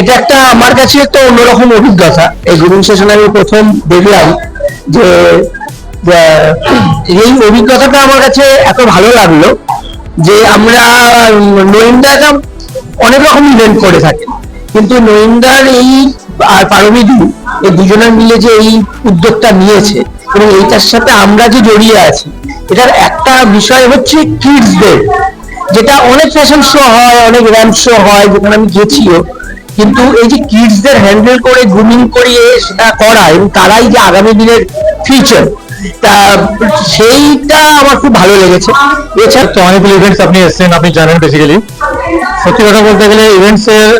এটা একটা আমার কাছে একটা অন্যরকম অভিজ্ঞতা। এই গ্রুমিং সেশনে আমি প্রথম দেখলাম যে এই অভিজ্ঞতাটা আমার কাছে এত ভালো লাগল যে আমরা নইন্দাটা অনেক রকম ইভেন্ট করে থাকি। কিন্তু নইন্দার এই আর পারমিদি এই দুজনের মিলে যে এই উদ্যোগটা নিয়েছে এবং এইটার সাথে আমরা যে জড়িয়ে আছি, এটার একটা বিষয় হচ্ছে কিডসদের যেটা অনেক ফ্যাশন শো হয়, অনেক র্যাম্প শো হয়, যেখানে আমি গেছিও। কিন্তু এই যে কিডসদের হ্যান্ডেল করে গ্রুমিং করিয়ে সেটা করা এবং তারাই যে আগামী দিনের ফিউচার তা সেইটা আমার খুব ভালো লেগেছে। এছাড়া তো অনেকগুলো ইভেন্টস আপনি এসেছেন আপনি জানেন বেসিক্যালি সত্যি কথা বলতে গেলে ইভেন্টস এর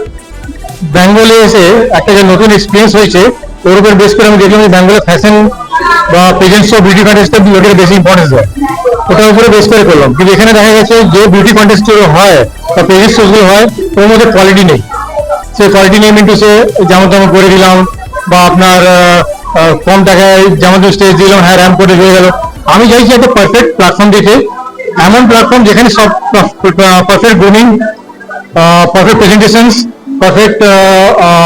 বেঙ্গলে এসে একটা যে নতুন এক্সপিরিয়েন্স হয়েছে ওর উপর বেস করে আমি দেখলাম যে বেঙ্গলে ফ্যাশন বা প্রেজেন্স অফ বিউটি কন্টেস্টটা ওটাকে বেশি ইম্পর্টেন্স দেয়। ওটার উপরে বেস করে করলাম। কিন্তু এখানে দেখা গেছে যে বিউটি কন্টেস্ট হয় বা প্রেজেন্সগুলো হয় ওর মধ্যে কোয়ালিটি নেই। সে কোয়ালিটি নেই মিন্টু, সে যেমন তেমন করে দিলাম বা আপনার কম টাকায় যেমন স্টেজ দিলাম হ্যাঁ র্যাম্প করে হয়ে গেল। আমি চাইছি একটা পারফেক্ট প্ল্যাটফর্ম দিতে এমন প্ল্যাটফর্ম যেখানে সব perfect grooming perfect presentations perfect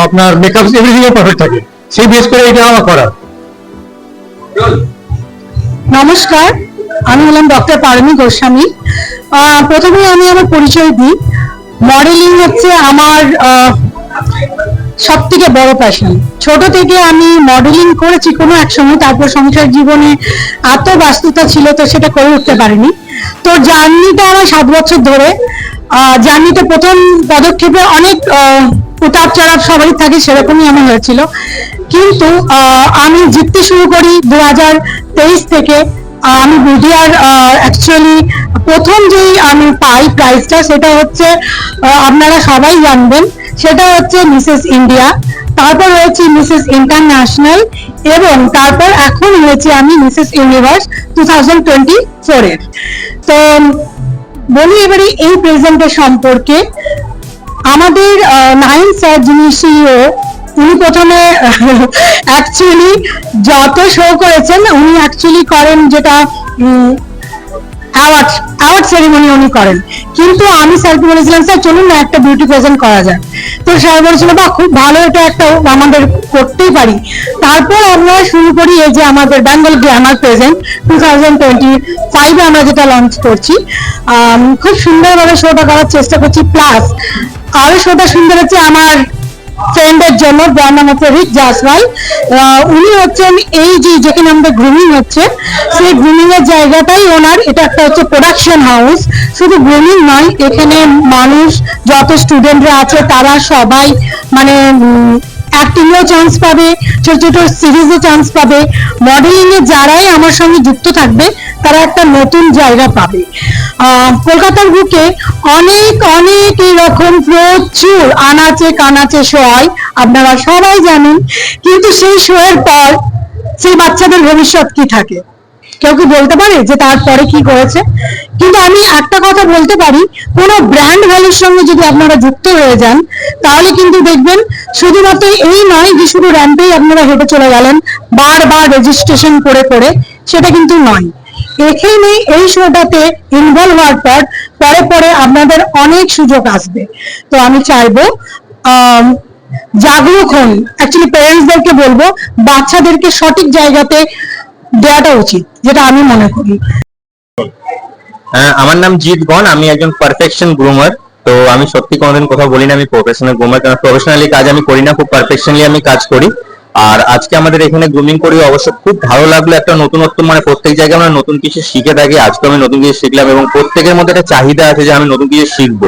আপনার মেকআপ এভরিথিং পারফেক্ট থাকে। সেই বেস করে এটা আমার করা। নমস্কার, আমি হলাম ডক্টর পারমি গোস্বামী। প্রথমে আমি আমার পরিচয় দিই। মডেলিং হচ্ছে আমার সব থেকে বড় প্যাশন ছোট থেকে আমি মডেলিং করেছি কোনো এক সময়, তারপর সংসার জীবনে এত ব্যস্ততা ছিল তো সেটা করে উঠতে পারিনি। তো জার্নিটা আমার সাত বছর ধরে জার্নিতে প্রথম পদক্ষেপে অনেক উতাপ চড়াপ সবারই থাকে, সেরকমই আমার হয়েছিল। কিন্তু আমি জিততে শুরু করি দু থেকে আমি বিডিআর অ্যাকচুয়ালি প্রথম যেই আমি পাই প্রাইজটা সেটা হচ্ছে আপনারা সবাই জানবেন সেটা হচ্ছে মিসেস ইন্ডিয়া, তারপর রয়েছে মিসেস ইন্টারন্যাশনাল, এবং তারপর এখন হয়েছে আমি Mrs Universe two thousand twenty ফোরের তো বলি এবারে এই প্রেজেন্টের সম্পর্কে, আমাদের নাইন স্যার যিনি সিইও, উনি প্রথমে অ্যাকচুয়ালি যত শো করেছেন, উনি অ্যাকচুয়ালি করেন যেটা অ্যাওয়ার্ড অ্যাওয়ার্ড সেরিমনি উনি করেন। কিন্তু আমি স্যারকে বলেছিলাম, স্যার, চলুন না, একটা বিউটি প্রেজেন্ট করা যায় তো স্যার বলেছিল বা খুব ভালো, এটা একটা আমাদের করতেই পারি। তারপর আমরা শুরু করি এই যে আমাদের Bengal glamour present two thousand twenty ফাইভে আমরা যেটা লঞ্চ করছি। খুব সুন্দরভাবে শোটা করার চেষ্টা করছি। প্লাস আরও শোটা সুন্দর হচ্ছে আমার ফ্রেন্ডের জন্য যার নাম হচ্ছে রিক জাসওয়াল উনি হচ্ছেন এই যে যেখানে আমাদের গ্রুমিং হচ্ছে, সেই গ্রুমিং এর জায়গাটাই ওনার, এটা একটা হচ্ছে প্রোডাকশন হাউস শুধু গ্রুমিং নয়, এখানে মানুষ, যত স্টুডেন্টরা আছে, তারা সবাই মানে অ্যাক্টিংয়েও চান্স পাবে, ছোট ছোট সিরিজে চান্স পাবে। মডেলিংয়ে যারাই আমার সঙ্গে যুক্ত থাকবে, তারা একটা নতুন জায়গা পাবে। কলকাতার বুকে অনেক অনেক এরকম প্রচুর আনাচে কানাচে শো হয়, আপনারা সবাই জানেন। কিন্তু সেই শোয়ের পর সেই বাচ্চাদের ভবিষ্যৎ কি থাকে? কেউ কি বলতে পারে যে তারপরে কি করেছে? কিন্তু আমি একটা কথা বলতে পারি, কোনো ব্র্যান্ড ভ্যালুর সঙ্গে যদি আপনারা যুক্ত হয়ে যান, তাহলে কিন্তু দেখবেন শুধুমাত্র এই নয় যে শুধু র্যাম্পেই আপনারা হেঁটে চলে গেলেন, বারবার রেজিস্ট্রেশন করে করে, সেটা কিন্তু নয়। এখানে এই শোটাতে ইনভলভ হওয়ার পর, পরে পরে আপনাদের অনেক সুযোগ আসবে। তো আমি চাইব জাগরুক হন। অ্যাকচুয়ালি প্যারেন্টসদেরকে বলব, বাচ্চাদেরকে সঠিক জায়গাতে দেওয়াটা উচিত যেটা আমি মনে করি। হ্যাঁ, আমার নাম জিৎ গণ আমি একজন পারফেকশন গ্রুমার তো আমি সত্যি কোনোদিন কোথাও বলি না আমি প্রফেশনাল গ্রুমার কারণ প্রফেশনালি কাজ আমি করি না খুব পারফেকশনলি আমি কাজ করি। আর আজকে আমাদের এখানে গ্রুমিং করি অবশ্য খুব ভালো লাগল একটা নতুনত্ব মানে প্রত্যেক জায়গায় আমরা নতুন কিছু শিখে থাকি আজকে আমি নতুন কিছু শিখলাম এবং প্রত্যেকের মধ্যে একটা চাহিদা আছে যে আমি নতুন কিছু শিখব।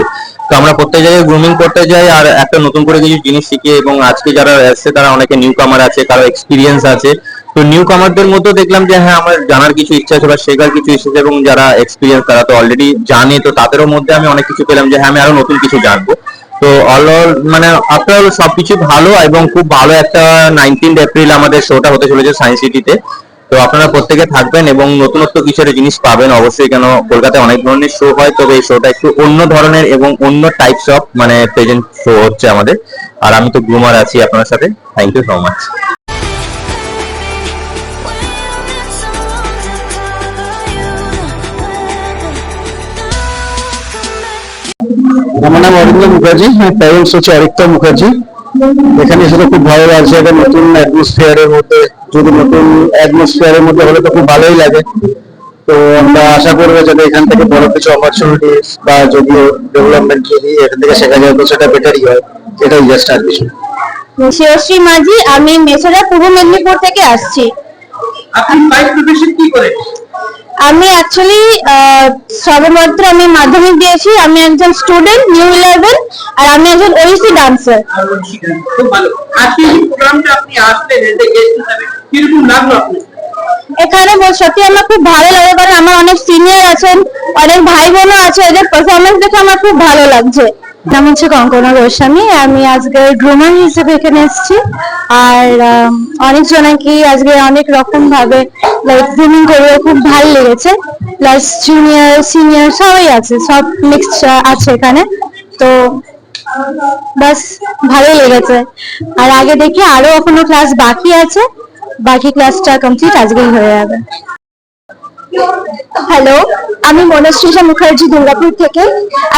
তো আমরা প্রত্যেক জায়গায় গ্রুমিং করতে যাই আর একটা নতুন করে কিছু জিনিস শিখি এবং আজকে যারা এসছে তারা অনেকে নিউ কামার আছে কারও এক্সপিরিয়েন্স আছে। তো নিউ কামারদের মধ্যে দেখলাম যে হ্যাঁ আমার জানার কিছু ইচ্ছা আছে বা শেখার কিছু ইচ্ছা আছে এবং যারা এক্সপিরিয়েন্স তারা তো অলরেডি জানে। তো তাদেরও মধ্যে আমি অনেক কিছু পেলাম যে হ্যাঁ আমি আরও নতুন কিছু জানব। তো অল মানে আফটার সবকিছু ভালো এবং খুব ভালো একটা নাইনটিন এপ্রিল আমাদের শোটা হতে চলেছে সায়েন্স সিটিতে তো আপনারা প্রত্যেকে থাকবেন এবং নতুনত্ব কিছু একটা জিনিস পাবেন। অবশ্যই কেন, কলকাতায় অনেক ধরনের শো হয়, তবে এই শোটা একটু অন্য ধরনের এবং অন্য টাইপস অফ মানে প্রেজেন্ট শো হচ্ছে আমাদের। আর আমি তো গ্রুমার আছি আপনার সাথে। থ্যাংক ইউ সো মাচ আমার নাম অরিন্দ মুখার্জি হ্যাঁ প্যারেন্টস হচ্ছে অরিত্য মুখার্জি। এখানে এসে খুব ভালো লাগছে একটা নতুন অ্যাটমসফিয়ারের মধ্যে যদি নতুন অ্যাটমসফিয়ারের মধ্যে হলে তো খুব ভালোই লাগে। তো আমরা আশা করব যাতে এখান থেকে বড় কিছু অপরচুনিটি বা যদিও ডেভেলপমেন্ট যদি এখান থেকে শেখা যায় তো সেটা বেটারই হয়। এটাই জাস্ট আর কিছু শিবশ্রী মাঝি আমি মেছরা পূর্ব মেদিনীপুর থেকে আসছি। আপনি ফাইভ প্রফেশন কি করেন? আমি অ্যাকচুয়ালি সবেমাত্র আমি মাধ্যমিক দিয়েছি। আমি একজন স্টুডেন্ট নিউ ইলেভেন আর আমি একজন ওইসি ডান্সার লাগল আপনার? এখানে বল- সত্যি আমার খুব ভালো লাগে কারণ আমার অনেক সিনিয়র আছেন অনেক ভাই বোনও আছে এদের পারফরমেন্স দেখে আমার খুব ভালো লাগছে। নাম হচ্ছে কঙ্কনা গোস্বামী। আমি আজকে গ্রুমার হিসেবে এখানে এসেছি। আর অনেকজন নাকি আজকে অনেক রকম ভাবে লাইক গ্রুমিং করে খুব ভালো লেগেছে। প্লাস জুনিয়র সিনিয়র সবাই আছে, সব মিক্স আছে এখানে। তো বাস ভালোই লেগেছে। আর আগে দেখি আরও এখনও ক্লাস বাকি আছে। বাকি ক্লাসটা কমপ্লিট আজকেই হয়ে যাবে। হ্যালো আমি মনশ্রীষা মুখার্জি দুর্গাপুর থেকে।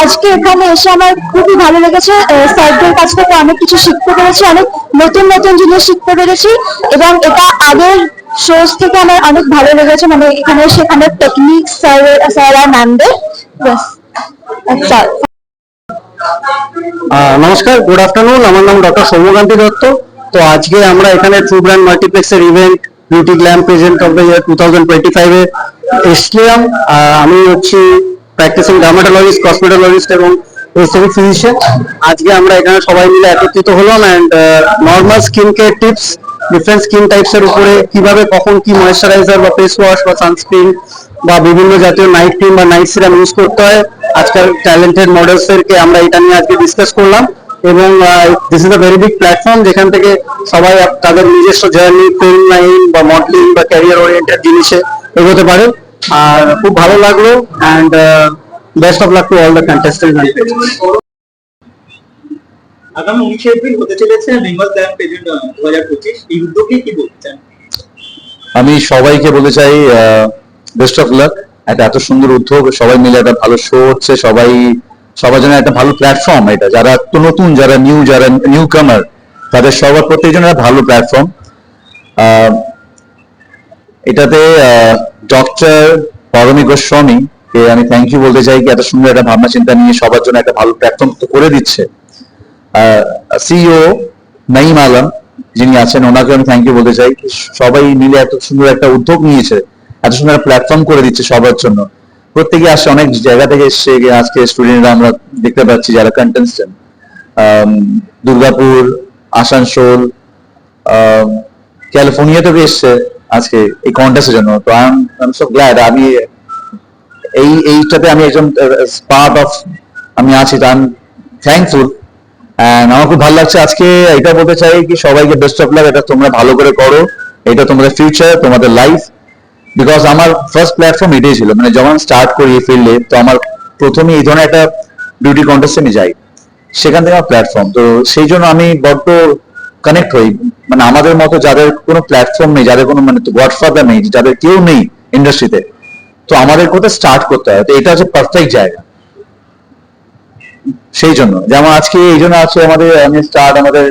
আজকে এখানে এসে আমার খুবই ভালো লেগেছে। স্যারদের কাছ থেকে অনেক কিছু শিখতে পেরেছি, অনেক নতুন নতুন জিনিস শিখতে পেরেছি এবং এটা আগের শোজ থেকে আমার অনেক ভালো লেগেছে। মানে এখানে সেখানে টেকনিক স্যার স্যার আর ম্যামদের নমস্কার গুড আফটারনুন আমার নাম ডক্টর সৌম্যকান্তি দত্ত। তো আজকে আমরা এখানে true brand মাল্টিপ্লেক্সের event beauty glam present of the year two thousand twenty ফাইভে এসছিলাম আমি হচ্ছি প্র্যাকটিসিং ডার্মাটোলজিস্ট কসমেটোলজিস্ট এবং এস্থেটিক ফিজিশিয়ান আজকে আমরা এখানে সবাই মিলে একত্রিত হলাম and normal skin care tips different skin types এর উপরে কীভাবে, কখন কি ময়েশ্চারাইজার বা ফেস ওয়াশ বা সানস্ক্রিন বা বিভিন্ন জাতীয় নাইট ক্রিম বা নাইট সিরাম ইউজ করতে হয়। আজকাল ট্যালেন্টেড মডেলস এরকে আমরা এটা নিয়ে আজকে ডিসকাস করলাম। এবং this is a very big platform যেখান থেকে সবাই তাদের নিজস্ব জার্নি ফিল্ম লাইন বা মডেলিং বা ক্যারিয়ার ওরিয়েন্টেড জিনিসে এগোতে পারে। আর খুব ভালো লাগল and best of luck to all the contestant আগামী উনিশে এপ্রিল হতে চলেছে বেঙ্গল গ্ল্যাম প্রেজেন্ট দু হাজার পঁচিশ। এই উদ্যোগে কি বলতে চান? আমি সবাইকে বলতে চাই বেস্ট অফ লাক একটা এত সুন্দর উদ্যোগ সবাই মিলে একটা ভালো শো হচ্ছে সবাই সবার জন্য একটা ভালো প্ল্যাটফর্ম এটা। যারা একটু নতুন, যারা নিউ যারা নিউ কামার তাদের সবার প্রত্যেকজনের একটা ভালো প্ল্যাটফর্ম এটাতে ডক্টর পারমী গোস্বামী কে আমি থ্যাংক ইউ বলতে চাই, কি এত সুন্দর একটা ভাবনা চিন্তা নিয়ে সবার জন্য একটা ভালো প্ল্যাটফর্ম তো করে দিচ্ছে। সিইও নাইম আলম যিনি আছেন, ওনাকে আমি থ্যাংক ইউ বলতে চাই। সবাই মিলে এত সুন্দর একটা উদ্যোগ নিয়েছে, এত সুন্দর প্ল্যাটফর্ম করে দিচ্ছে সবার জন্য। প্রত্যেকে আসছে অনেক জায়গা থেকে এসছে। আজকে স্টুডেন্টরা আমরা দেখতে পাচ্ছি যারা কন্টেস্টেন্ট দুর্গাপুর, আসানসোল ক্যালিফোর্নিয়া থেকে এসছে আজকে এই কন্টেস্টের জন্য। তো আই এম সো গ্ল্যাড আমি এই, এইটাতে আমি একজন পার্ট অফ আমি আছি। তো আই এন্ড আমার খুব ভালো লাগছে আজকে। এটা বলতে চাই কি সবাইকে বেস্ট অফ লাক এটা তোমরা ভালো করে করো। এটা তোমাদের ফিউচার তোমাদের লাইফ বিকজ আমার ফার্স্ট প্ল্যাটফর্ম এটাই ছিল। মানে যখন স্টার্ট করি এই ফিল্ডে তো আমার প্রথমে এই ধরনের একটা বিউটি কন্টেস্টে আমি যাই। সেখান থেকে আমার প্ল্যাটফর্ম তো সেই জন্য আমি বড্ড কানেক্ট হই। মানে আমাদের মতো যাদের কোনো প্ল্যাটফর্ম নেই, যাদের কোনো মানে গডফাদার নেই, যাদের কেউ নেই ইন্ডাস্ট্রিতে তো আমাদের কোথায় স্টার্ট করতে হয়? তো এটা হচ্ছে পারফেক্ট জায়গা। সেই জন্য। যেমন আজকে এই জন্য আছে আমাদের, আমি স্টার্ট আমাদের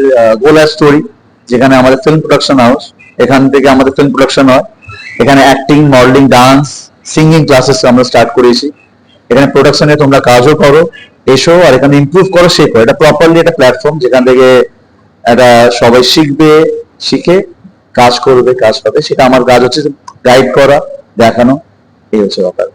গোলা স্টোরি যেখানে আমাদের ফিল্ম প্রোডাকশন হাউস এখান থেকে আমাদের ফিল্ম প্রোডাকশন হয়। এখানে acting modeling dance singing classes আমরা স্টার্ট করেছি। এখানে প্রোডাকশনে তোমরা কাজও করো, এসো আর এখানে ইমপ্রুভ করো, শেখো। এটা প্রপারলি একটা প্ল্যাটফর্ম যেখান থেকে এটা সবাই শিখবে, শিখে কাজ করবে, কাজ পাবে। সেটা আমার কাজ হচ্ছে গাইড করা, দেখানো, এই হচ্ছে ব্যাপার।